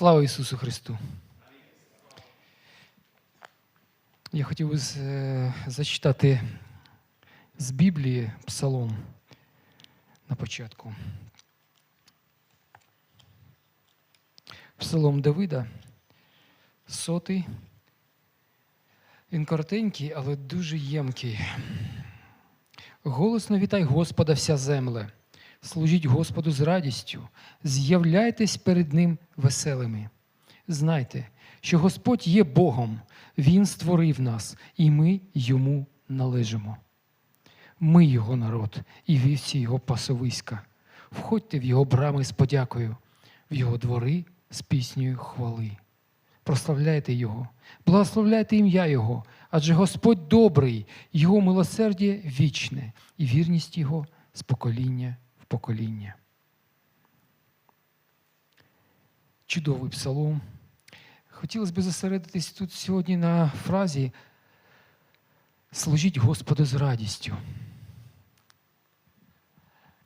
Слава Ісусу Христу! Я хотів би е, зачитати з Біблії Псалом на початку. Псалом Давида, сотий. Він коротенький, але дуже ємкий. Голосно вітай Господа вся земле. Служіть Господу з радістю, з'являйтесь перед Ним веселими. Знайте, що Господь є Богом, Він створив нас, і ми йому належимо. Ми Його народ і вівці Його пасовиська. Входьте в Його брами з подякою, в Його двори з піснею хвали. Прославляйте Його, благословляйте ім'я Його, адже Господь добрий, Його милосердя вічне, і вірність Його з покоління покоління. Чудовий псалом. Хотілося б зосередитись тут сьогодні на фразі Служіть Господу з радістю.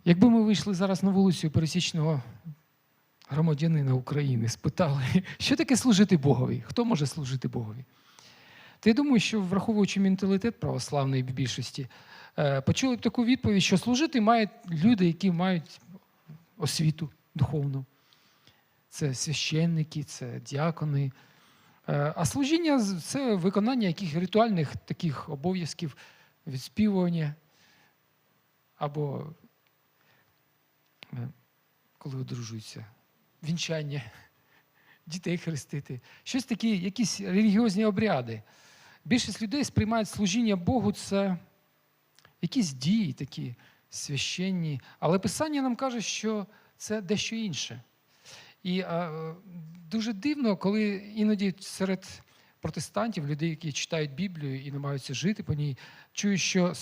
Якби ми вийшли зараз на вулицю пересічного громадянина України, спитали, що таке служити Богові? Хто може служити Богові? То я думаю, що враховуючи менталітет православної більшості, почули б таку відповідь, що служити мають люди, які мають освіту духовну. Це священники, це діакони. Е, А служіння це виконання яких ритуальних таких обов'язків, відспівування або е, коли одружуються, вінчання, дітей хрестити. Щось такі, якісь релігіозні обряди. Більшість людей сприймають служіння Богу це якісь дії такі священні. Але Писання нам каже, що це дещо інше. І а, дуже дивно, коли іноді серед протестантів, людей, які читають Біблію і намагаються жити по ній, чують, що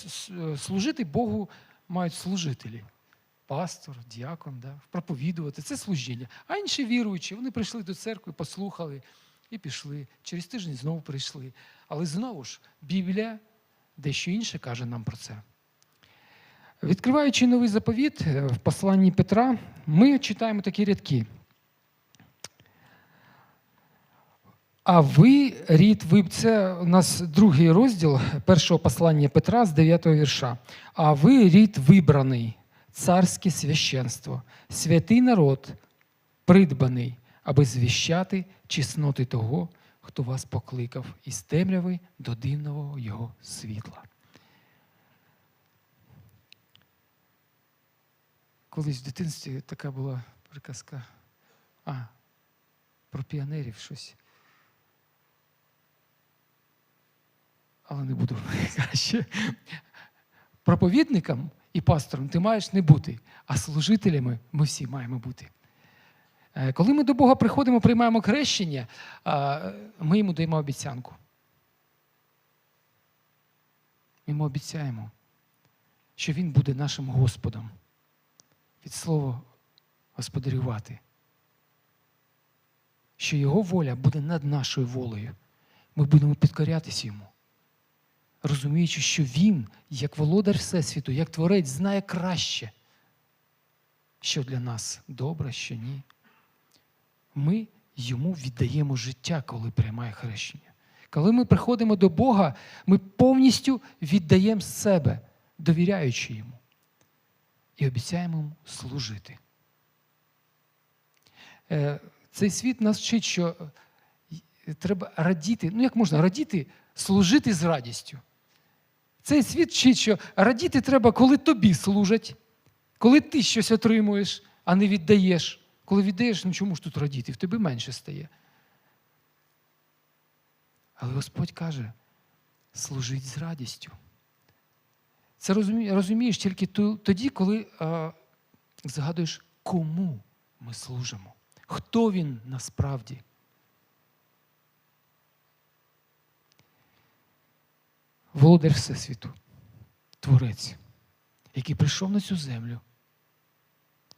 служити Богу мають служителі. Пастор, діакон, да, проповідувати це служіння. А інші віруючі, вони прийшли до церкви, послухали і пішли. Через тиждень знову прийшли. Але знову ж Біблія дещо інше каже нам про це. Відкриваючи новий заповіт е, в посланні Петра, ми читаємо такі рядки. А ви, рід, ви, це у нас другий розділ першого послання Петра з 9 вірша. А ви, рід вибраний, царське священство, святий народ, придбаний, аби звіщати чесноти того, хто вас покликав із темряви до дивного його світла. Колись в дитинстві така була приказка. А, про піонерів щось. Але не буду краще. Проповідником і пастором ти маєш не бути, а служителями ми всі маємо бути. Е, Коли ми до Бога приходимо, приймаємо хрещення, ми йому даємо обіцянку. Ми йому обіцяємо, що Він буде нашим Господом. Від слова господарювати. Що Його воля буде над нашою волею. Ми будемо підкорятись йому розуміючи, що він, як володар Всесвіту, як творець, знає краще, що для нас добре, що ні. Ми йому віддаємо життя, коли приймає хрещення. Коли ми приходимо до Бога, ми повністю віддаємо себе, довіряючи йому, і обіцяємо йому служити. Е, Цей світ нас вчить, що е, треба радіти. Ну, як можна радіти, служити з радістю. Цей світ вчить, що радіти треба, коли тобі служать, коли ти щось отримуєш, а не віддаєш. Коли віддаєш, ну чому ж тут радіти? В тебе менше стає. Але Господь каже: служить з радістю. Це розумієш тільки тоді, коли е, згадуєш, кому ми служимо, хто він насправді. Володар Всесвіту, Творець, який прийшов на цю землю,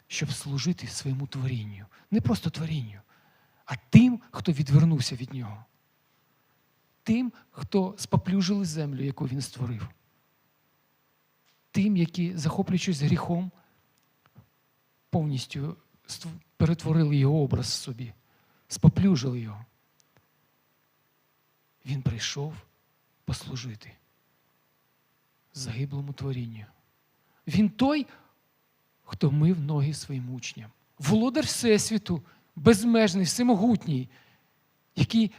щоб служити своєму творінню. Не просто творінню, а тим, хто відвернувся від нього. Тим, хто споплюжили землю, яку він створив. Тим, які, захоплюючись гріхом, повністю перетворили його образ в собі. споплюжили його. Він прийшов послужити загиблому творінню. Він той, хто мив ноги своїм учням. Володар Всесвіту, безмежний, всемогутній, який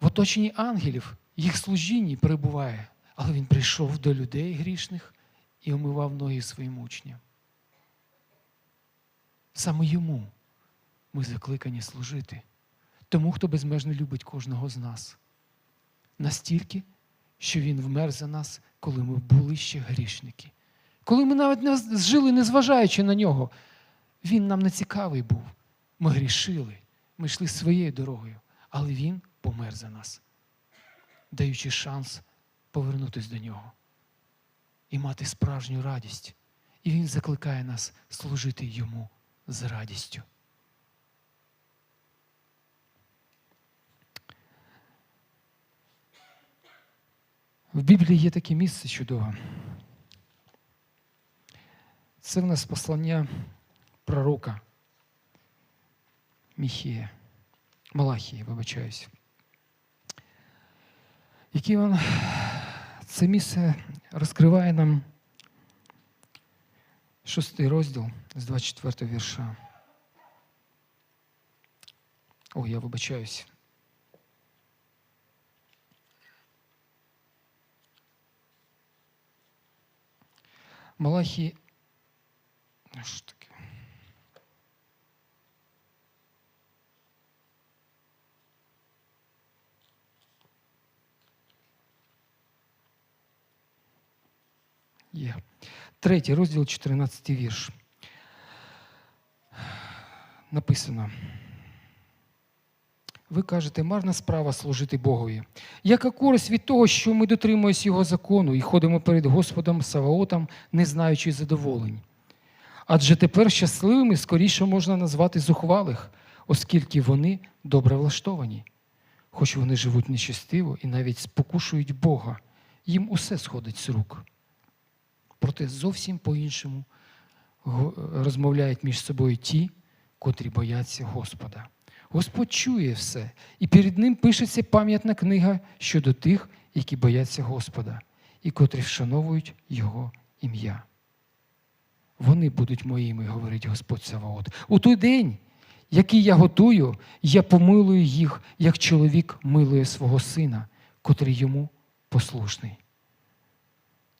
в оточенні ангелів, їх служінні перебуває. Але він прийшов до людей грішних і омивав ноги своїм учням. Саме йому ми закликані служити, тому, хто безмежно любить кожного з нас. Настільки, що Він вмер за нас, коли ми були ще грішники. Коли ми навіть не жили, незважаючи на нього, Він нам не цікавий був. Ми грішили, ми йшли своєю дорогою, але Він помер за нас, даючи шанс повернутися до нього і мати справжню радість. І Він закликає нас служити йому з радістю. В Біблії є таке місце чудове. Це в нас послання пророка Міхія, Малахії, вибачаюсь. Який він це місце розкриває нам шостий розділ з 24 вірша. О, я вибачаюсь. Малахі. Що Є. Третій розділ, 14 вірш. Написано. Ви кажете, марна справа служити Богові. Яка користь від того, що ми дотримуємося Його закону і ходимо перед Господом Саваотом, не знаючи задоволень? Адже тепер щасливими скоріше можна назвати зухвалих, оскільки вони добре влаштовані. Хоч вони живуть нечестиво і навіть спокушують Бога, їм усе сходить з рук. Проте зовсім по-іншому розмовляють між собою ті, котрі бояться Господа. Господь чує все, і перед ним пишеться пам'ятна книга щодо тих, які бояться Господа, і котрі вшановують Його ім'я. Вони будуть моїми, говорить Господь Саваот. У той день, який я готую, я помилую їх, як чоловік милує свого сина, котрий йому послушний.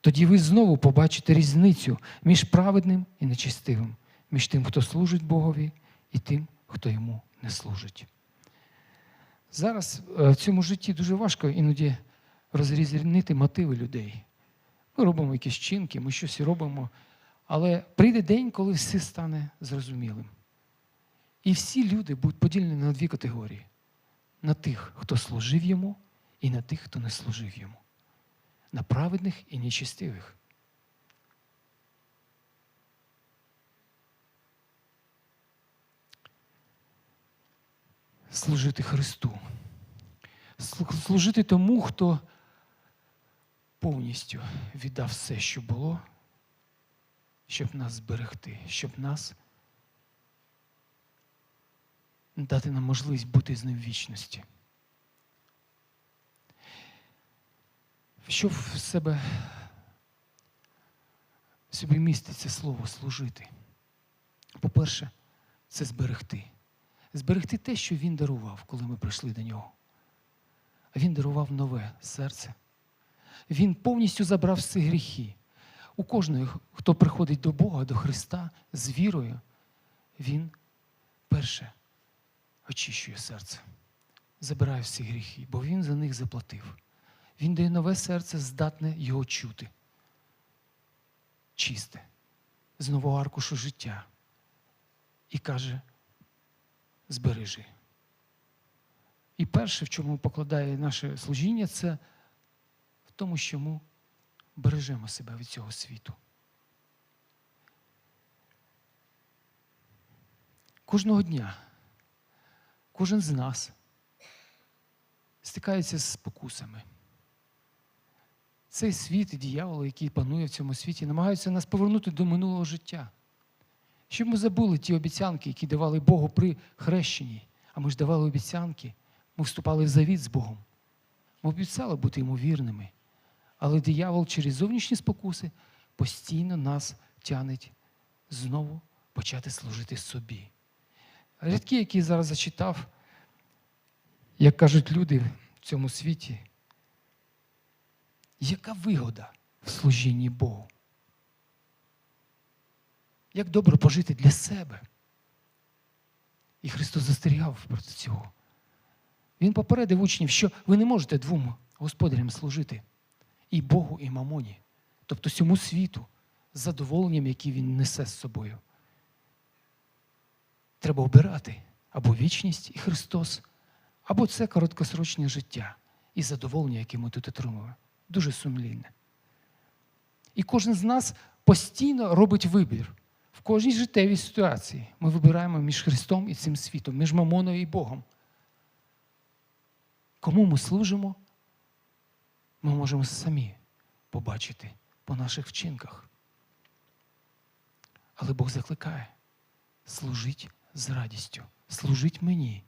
Тоді ви знову побачите різницю між праведним і нечистивим, між тим, хто служить Богові, і тим, хто йому не служить. Зараз в цьому житті дуже важко іноді розрізнити мотиви людей. Ми робимо якісь чинки, ми щось робимо, але прийде день, коли все стане зрозумілим. І всі люди будуть поділені на дві категорії: на тих, хто служив йому, і на тих, хто не служив йому на праведних і нечестивих. Служити Христу, служити тому, хто повністю віддав все, що було, щоб нас зберегти, щоб нас дати нам можливість бути з ним в вічності. Що в себе в собі містить це слово служити? По-перше, це зберегти. Зберегти те, що він дарував, коли ми прийшли до нього. Він дарував нове серце. Він повністю забрав всі гріхи. У кожного, хто приходить до Бога, до Христа з вірою, він перше очищує серце, забирає всі гріхи, бо він за них заплатив. Він дає нове серце, здатне його чути. Чисте, з нового аркушу життя. І каже: збережи. І перше, в чому покладає наше служіння, це в тому, що ми бережемо себе від цього світу. Кожного дня, кожен з нас стикається з спокусами цей світ і діявол, який панує в цьому світі, намагаються нас повернути до минулого життя. Щоб ми забули ті обіцянки, які давали Богу при хрещенні. А ми ж давали обіцянки, ми вступали в завіт з Богом. Ми обіцяли бути йому вірними. Але диявол через зовнішні спокуси постійно нас тянеть знову почати служити собі. Рядки, які зараз зачитав, як кажуть люди в цьому світі, яка вигода в служінні Богу? Як добре пожити для себе? І Христос застерігав проти цього. Він попередив учнів, що ви не можете двом господарям служити і Богу, і мамоні, тобто цьому світу, з задоволенням, яке він несе з собою. Треба обирати або вічність і Христос, або це короткосрочне життя і задоволення, яке ми тут отримуємо. Дуже сумлінне. І кожен з нас постійно робить вибір. В кожній життєвій ситуації ми вибираємо між Христом і цим світом, між Мамоною і Богом. Кому ми служимо, ми можемо самі побачити по наших вчинках. Але Бог закликає служить з радістю, служить мені.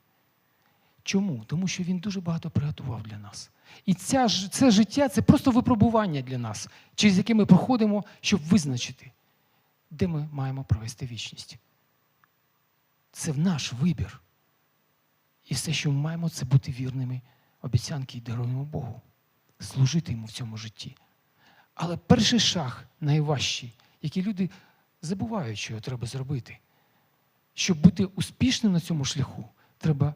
Чому? Тому що Він дуже багато приготував для нас. І ця, це життя це просто випробування для нас, через яке ми проходимо, щоб визначити, де ми маємо провести вічність. Це наш вибір. І все, що ми маємо, це бути вірними обіцянки і даруємо Богу, служити йому в цьому житті. Але перший шаг найважчий, який люди забувають, що його треба зробити. Щоб бути успішним на цьому шляху, треба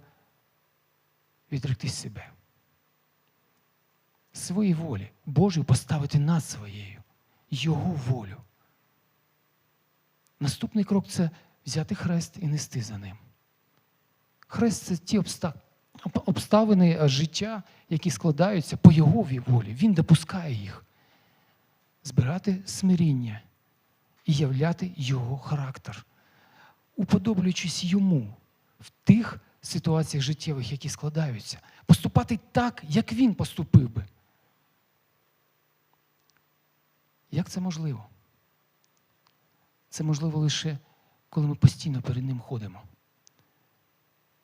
відректись себе. Своїй волі, Божої поставити над своєю, Його волю. Наступний крок це взяти хрест і нести за ним. Хрест це ті обставини е, життя, які складаються по Його волі. Він допускає їх. Збирати смиріння і являти Його характер, уподоблюючись йому в тих ситуаціях життєвих, які складаються, поступати так, як він поступив би. Як це можливо? Це можливо лише, коли ми постійно перед ним ходимо.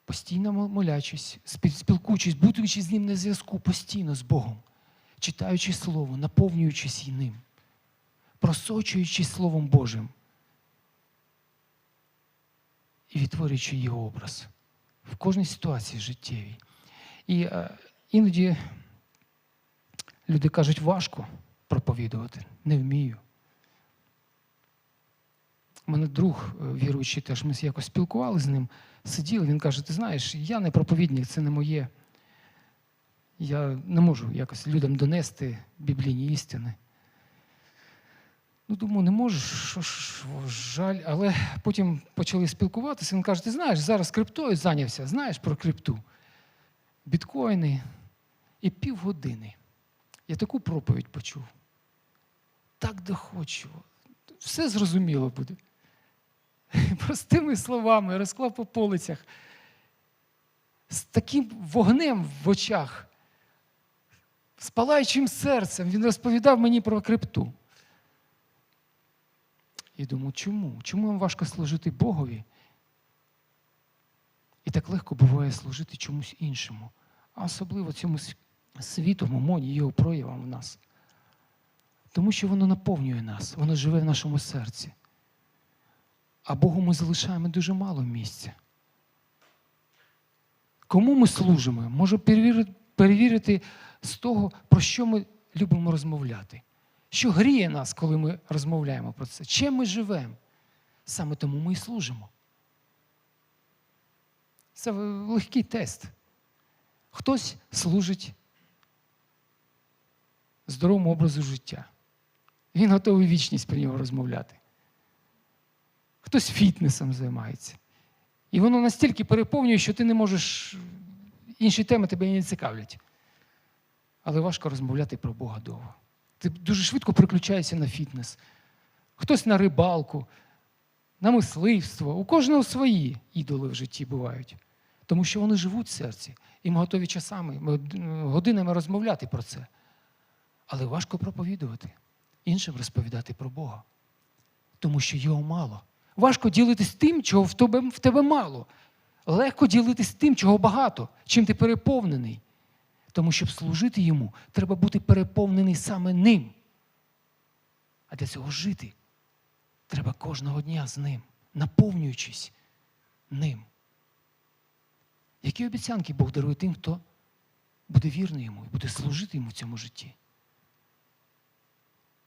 Постійно молячись, спілкуючись, будучи з ним на зв'язку, постійно з Богом, читаючи Слово, наповнюючись ним, просочуючись Словом Божим і відтворюючи його образ в кожній ситуації життєвій. І е, іноді люди кажуть, важко проповідувати, не вмію. У мене друг е, віруючий теж, ми якось спілкувалися з ним, сиділи, він каже: ти знаєш, я не проповідник, це не моє. Я не можу якось людям донести біблійні істини. Ну, думаю, не можеш, що ж, жаль. Але потім почали спілкуватися. Він каже: ти знаєш, зараз криптою зайнявся, знаєш про крипту, біткоїни. І півгодини. Я таку проповідь почув. Так доходчиво. Все зрозуміло буде. Простими словами розклав по полицях. З таким вогнем в очах, з палаючим серцем він розповідав мені про крипту. І думаю, чому? Чому вам важко служити Богові? І так легко буває служити чомусь іншому, а особливо цьому сві- світу, мамоні, його проявам в нас. Тому що воно наповнює нас, воно живе в нашому серці. А Богу ми залишаємо дуже мало місця. Кому ми служимо? Перевірити, перевірити з того, про що ми любимо розмовляти. Що гріє нас, коли ми розмовляємо про це? Чим ми живемо? Саме тому ми і служимо. Це легкий тест. Хтось служить здоровому образу життя. Він готовий вічність про нього розмовляти. Хтось фітнесом займається. І воно настільки переповнює, що ти не можеш, інші теми тебе не цікавлять. Але важко розмовляти про Бога довго. Ти дуже швидко переключаєшся на фітнес. Хтось на рибалку, на мисливство. У кожного свої ідоли в житті бувають. Тому що вони живуть в серці. І ми готові часами, ми, годинами розмовляти про це. Але важко проповідувати, іншим розповідати про Бога. Тому що його мало. Важко ділитись тим, чого в тебе, в тебе мало. Легко ділитись тим, чого багато, чим ти переповнений. Тому щоб служити йому, треба бути переповнений саме ним. А для цього жити треба кожного дня з ним, наповнюючись ним. Які обіцянки Бог дарує тим, хто буде вірний йому і буде служити йому в цьому житті?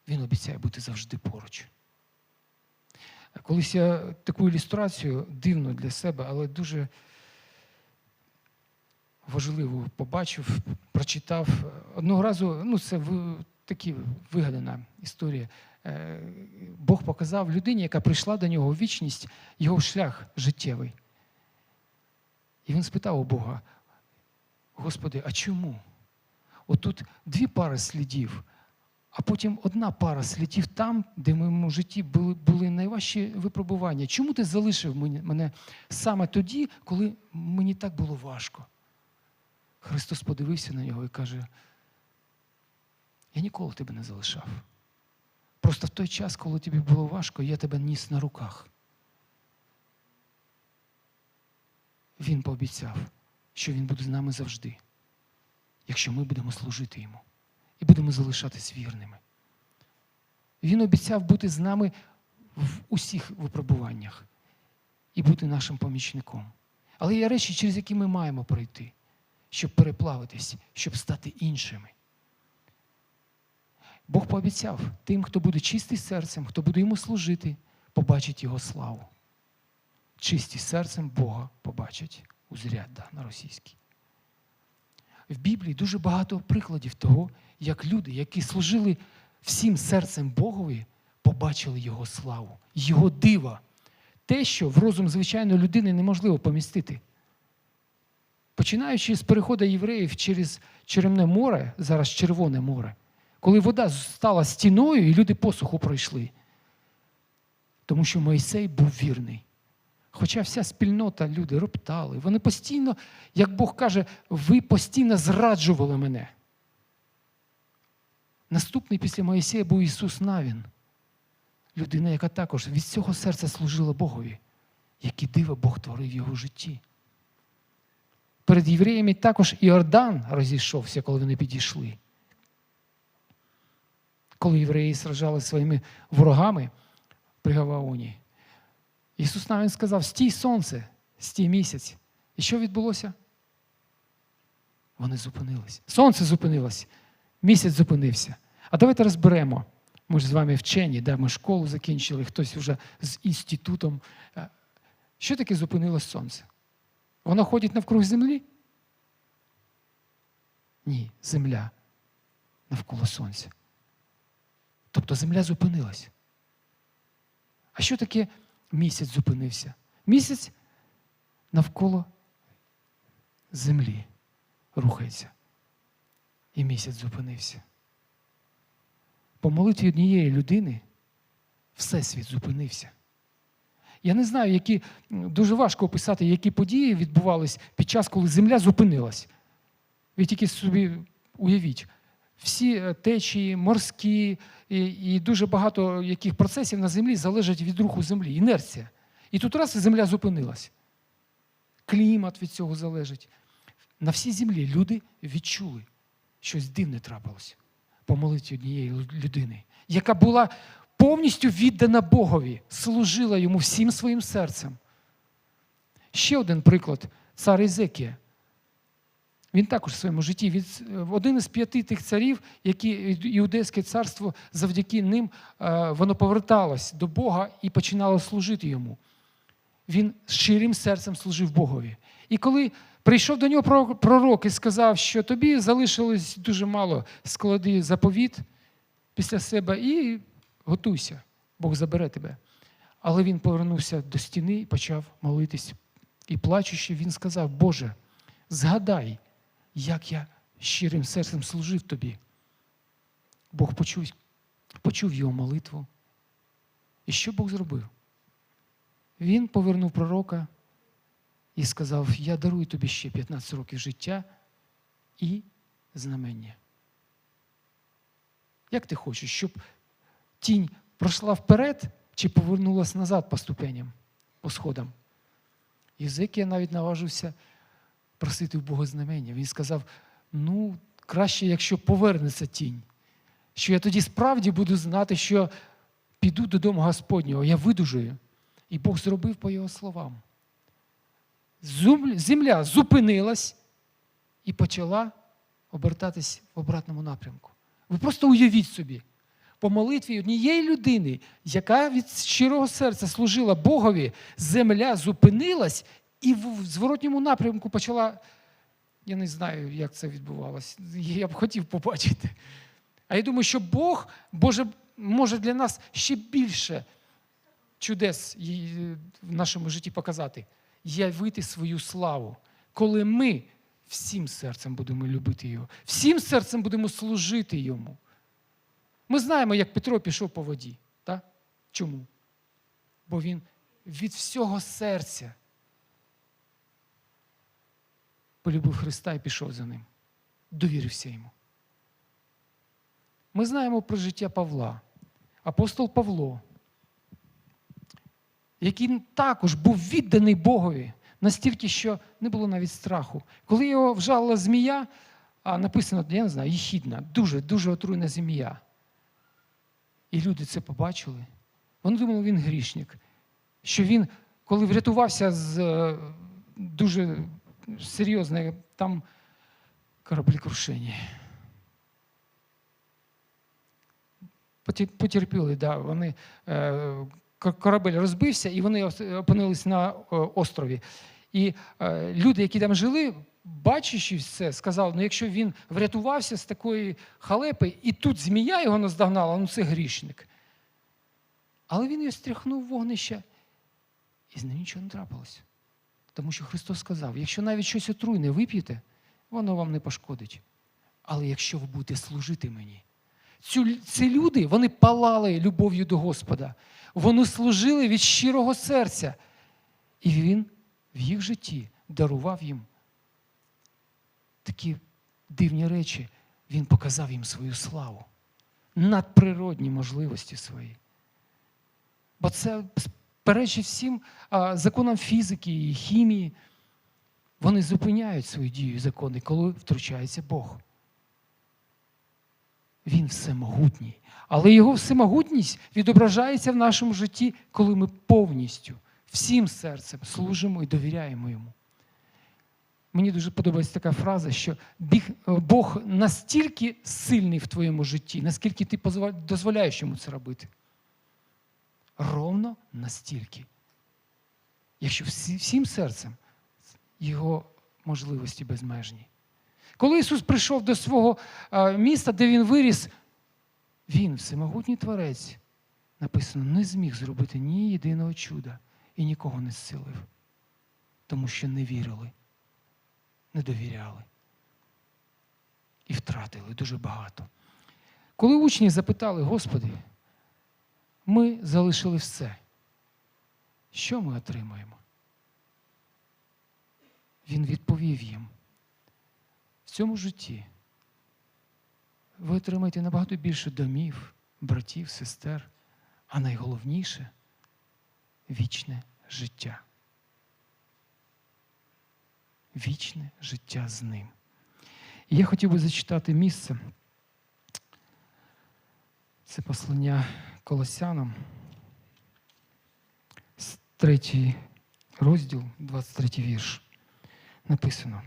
Він обіцяє бути завжди поруч. Колись я таку ілюстрацію дивно для себе, але дуже важливу побачив, прочитав. Одного разу, ну це такі вигадана історія. Е, Бог показав людині, яка прийшла до нього у вічність, його шлях життєвий. І він спитав у Бога: Господи, а чому? Отут дві пари слідів, а потім одна пара слідів там, де в моєму житті були, були найважчі випробування. Чому ти залишив мене саме тоді, коли мені так було важко? Христос подивився на нього і каже: Я ніколи тебе не залишав. Просто в той час, коли тобі було важко, я тебе ніс на руках. Він пообіцяв, що він буде з нами завжди, якщо ми будемо служити йому і будемо залишатись вірними. Він обіцяв бути з нами в усіх випробуваннях і бути нашим помічником. Але є речі, через які ми маємо пройти, щоб переплавитись, щоб стати іншими. Бог пообіцяв тим, хто буде чистий серцем, хто буде йому служити, побачить його славу. Чисті серцем Бога побачать узрять да, на російській. В Біблії дуже багато прикладів того, як люди, які служили всім серцем Богові, побачили Його славу, Його дива. Те, що в розум звичайної людини неможливо помістити. Починаючи з переходу євреїв через Черемне море, зараз Червоне море, коли вода стала стіною і люди посуху пройшли. Тому що Мойсей був вірний. Хоча вся спільнота, люди роптали, вони постійно, як Бог каже, ви постійно зраджували мене. Наступний після Моїсея був Ісус Навін, людина, яка також від цього серця служила Богові, які диво Бог творив в його житті. Перед євреями також Іордан розійшовся, коли вони підійшли. Коли євреї сражали своїми ворогами при Гаваоні, Ісус навіть сказав: стій сонце, стій місяць. І що відбулося? Вони зупинились. Сонце зупинилось, місяць зупинився. А давайте розберемо. Ми ж з вами вчені, да? ми школу закінчили, хтось вже з інститутом. Е, Що таке зупинилось сонце? Воно ходить навкруг землі? Ні, земля навколо сонця. Тобто земля зупинилась. А що таке місяць зупинився? Місяць навколо землі рухається. І місяць зупинився. По молитві однієї людини Всесвіт зупинився. Я не знаю, які дуже важко описати, які події відбувались під час, коли земля зупинилась. Ви тільки собі уявіть, всі е, течії, морські і, і дуже багато яких процесів на землі залежать від руху землі, інерція. І тут раз земля зупинилась. Клімат від цього залежить. На всій землі люди відчули, щось дивне трапилось по молитві однієї людини, яка була повністю віддана Богові, служила йому всім своїм серцем. Ще один приклад цар Ізекія. Він також в своєму житті від, один із п'яти тих царів, які Іудейське царство завдяки ним е, воно поверталось до Бога і починало служити йому. Він щирим серцем служив Богові. І коли прийшов до нього пророк і сказав, що тобі залишилось дуже мало склади заповіт після себе, і готуйся, Бог забере тебе. Але він повернувся до стіни і почав молитись. І плачучи, він сказав: Боже, згадай, як я щирим серцем служив тобі. Бог почув, почув його молитву. І що Бог зробив? Він повернув пророка і сказав: Я дарую тобі ще 15 років життя і знамення. Як ти хочеш, щоб тінь пройшла вперед чи повернулася назад по ступеням, по сходам? Єзикія навіть наважився просити в Бога знамення. Він сказав: ну, краще, якщо повернеться тінь, що я тоді справді буду знати, що піду додому Господнього, я видужую. І Бог зробив по його словам. Земля зупинилась і почала обертатись в обратному напрямку. Ви просто уявіть собі, по молитві однієї людини, яка від щирого серця служила Богові, земля зупинилась і в зворотньому напрямку почала. Я не знаю, як це відбувалося. Я б хотів побачити. А я думаю, що Бог Боже, може для нас ще більше чудес в нашому житті показати, явити свою славу, коли ми всім серцем будемо любити Його, всім серцем будемо служити Йому. Ми знаємо, як Петро пішов по воді. Так? Чому? Бо він від всього серця полюбив Христа і пішов за ним, довірився йому. Ми знаємо про життя Павла, апостол Павло, який також був відданий Богові настільки, що не було навіть страху. Коли його вжалила змія, а написано, я не знаю, їхідна, дуже, дуже отруйна змія. І люди це побачили. Вони думали, він грішник. Що він, коли врятувався з е, дуже серйозне там кораблекрушення. Потерпіли, да, вони, е, корабель розбився, і вони опинились на е, острові. І люди, які там жили, бачачи все, сказали: ну якщо він врятувався з такої халепи, і тут змія його наздогнала, ну це грішник. Але він її стряхнув вогнище, і з ним нічого не трапилося. Тому що Христос сказав: якщо навіть щось отруйне вип'єте, воно вам не пошкодить. Але якщо ви будете служити мені, Цю, ці люди вони палали любов'ю до Господа. Вони служили від щирого серця. І Він в їх житті дарував їм такі дивні речі. Він показав їм свою славу, надприродні можливості свої. Бо це перечить всім законам фізики і хімії. Вони зупиняють свою дію закони, коли втручається Бог. Він всемогутній. Але його всемогутність відображається в нашому житті, коли ми повністю, всім серцем служимо і довіряємо йому. Мені дуже подобається така фраза, що Бог настільки сильний в твоєму житті, наскільки ти дозволяєш йому це робити. Ровно настільки. Якщо всім серцем його можливості безмежні. Коли Ісус прийшов до свого е, міста, де Він виріс, Він, всемогутній Творець, написано, не зміг зробити ні єдиного чуда і нікого не зцілив, тому що не вірили, не довіряли і втратили дуже багато. Коли учні запитали, Господи, ми залишили все. Що ми отримаємо? Він відповів їм. В цьому житті ви отримаєте набагато більше домів, братів, сестер, а найголовніше вічне життя. Вічне життя з ним. І я хотів би зачитати місце. Це послання Колосянам, третій розділ, 23 вірш. Написано.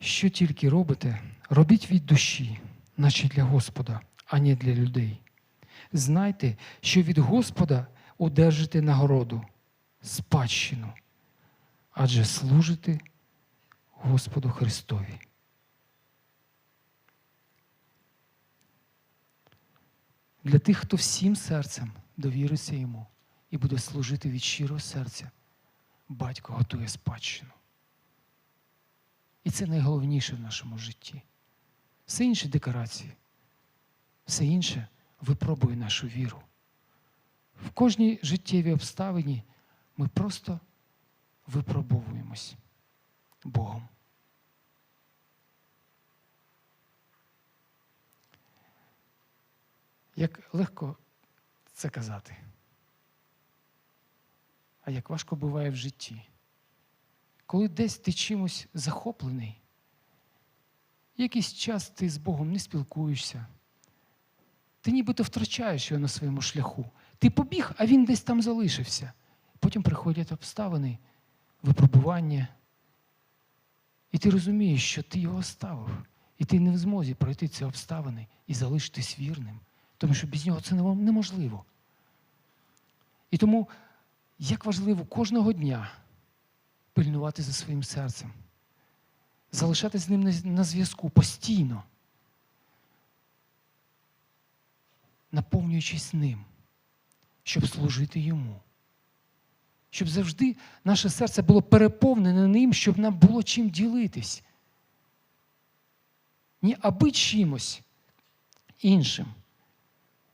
Що тільки робите, робіть від душі, наче для Господа, а не для людей. Знайте, що від Господа одержите нагороду, спадщину, адже служите Господу Христові. Для тих, хто всім серцем довіриться йому і буде служити від щирого серця, батько готує спадщину. І це найголовніше в нашому житті. Все інше декорації, все інше випробує нашу віру. В кожній життєвій обставині ми просто випробовуємось Богом. Як легко це казати. а як важко буває в житті. Коли десь ти чимось захоплений, якийсь час ти з Богом не спілкуєшся, ти нібито втрачаєш його на своєму шляху. Ти побіг, а він десь там залишився. Потім приходять обставини, випробування. І ти розумієш, що ти його оставив. І ти не в змозі пройти ці обставини і залишитись вірним. Тому що без нього це неможливо. І тому як важливо кожного дня пильнувати за своїм серцем, залишатись з ним на зв'язку постійно, наповнюючись ним, щоб служити йому. Щоб завжди наше серце було переповнене ним, щоб нам було чим ділитись. Не аби чимось іншим,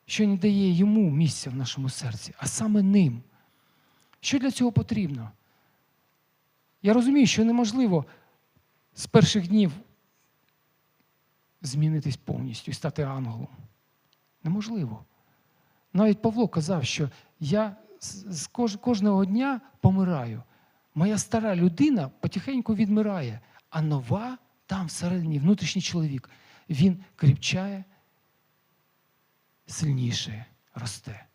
що не дає йому місця в нашому серці, а саме ним. Що для цього потрібно? Я розумію, що неможливо з перших днів змінитись повністю і стати ангелом. Неможливо. Навіть Павло казав, що я з кож- кожного дня помираю. Моя стара людина потихеньку відмирає, а нова там всередині, внутрішній чоловік, він кріпчає, сильніше росте.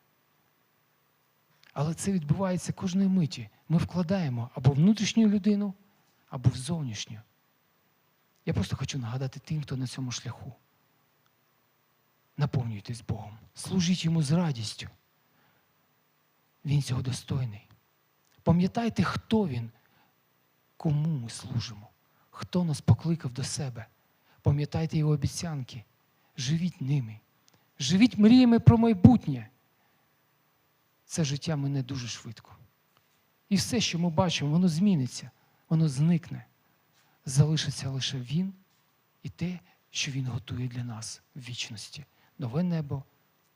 Але це відбувається кожної миті. Ми вкладаємо або внутрішню людину, або в зовнішню. Я просто хочу нагадати тим, хто на цьому шляху. Наповнюйтесь Богом, служіть йому з радістю. Він цього достойний. Пам'ятайте, хто він, кому ми служимо, хто нас покликав до себе. Пам'ятайте його обіцянки, живіть ними, живіть мріями про майбутнє. Це життя мине дуже швидко. І все, що ми бачимо, воно зміниться, воно зникне. Залишиться лише Він і те, що Він готує для нас в вічності. Нове небо,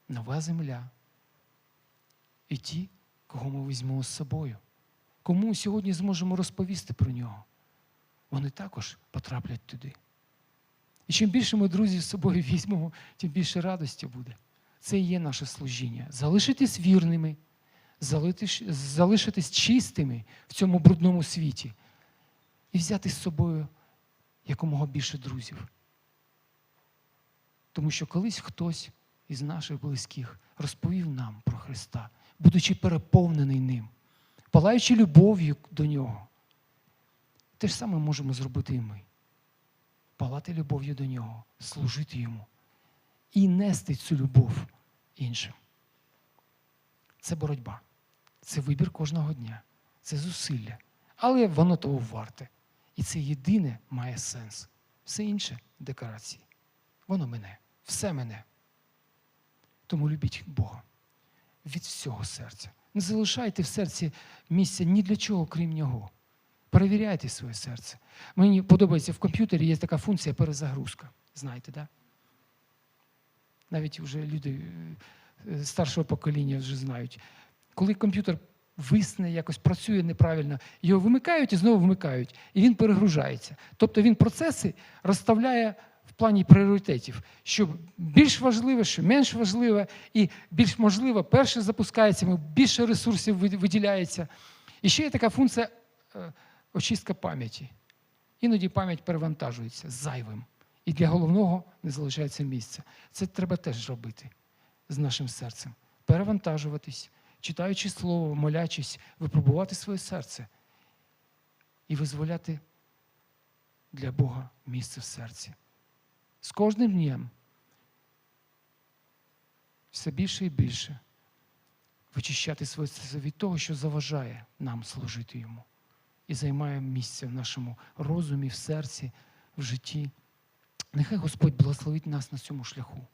нова земля. І ті, кого ми візьмемо з собою. Кому сьогодні зможемо розповісти про нього, вони також потраплять туди. І чим більше ми друзів з собою візьмемо, тим більше радості буде. Це і є наше служіння. Залишитись вірними, залишитись чистими в цьому брудному світі і взяти з собою якомога більше друзів. Тому що колись хтось із наших близьких розповів нам про Христа, будучи переповнений ним, палаючи любов'ю до Нього. Те ж саме можемо зробити і ми. Палати любов'ю до Нього, служити Йому і нести цю любов іншим. Це боротьба, це вибір кожного дня, це зусилля. Але воно того варте. І це єдине має сенс. Все інше декорації. Воно мене, все мене. Тому любіть Бога від всього серця. Не залишайте в серці місця ні для чого, крім нього. Перевіряйте своє серце. Мені подобається в комп'ютері є така функція перезагрузка. Знаєте? Да? Навіть вже люди е, старшого покоління вже знають. Коли комп'ютер висне, якось працює неправильно, його вимикають і знову вмикають, і він перегружається. Тобто він процеси розставляє в плані пріоритетів, що більш важливе, що менш важливе, і більш можливо, перше запускається, більше ресурсів виділяється. І ще є така функція е, очистка пам'яті. Іноді пам'ять перевантажується зайвим. І для головного не залишається місця. Це треба теж робити з нашим серцем. Перевантажуватись, читаючи слово, молячись, випробувати своє серце і визволяти для Бога місце в серці. З кожним днем все більше і більше вичищати своє серце від того, що заважає нам служити йому і займає місце в нашому розумі, в серці, в житті. Нехай Господь благословить нас на цьому шляху.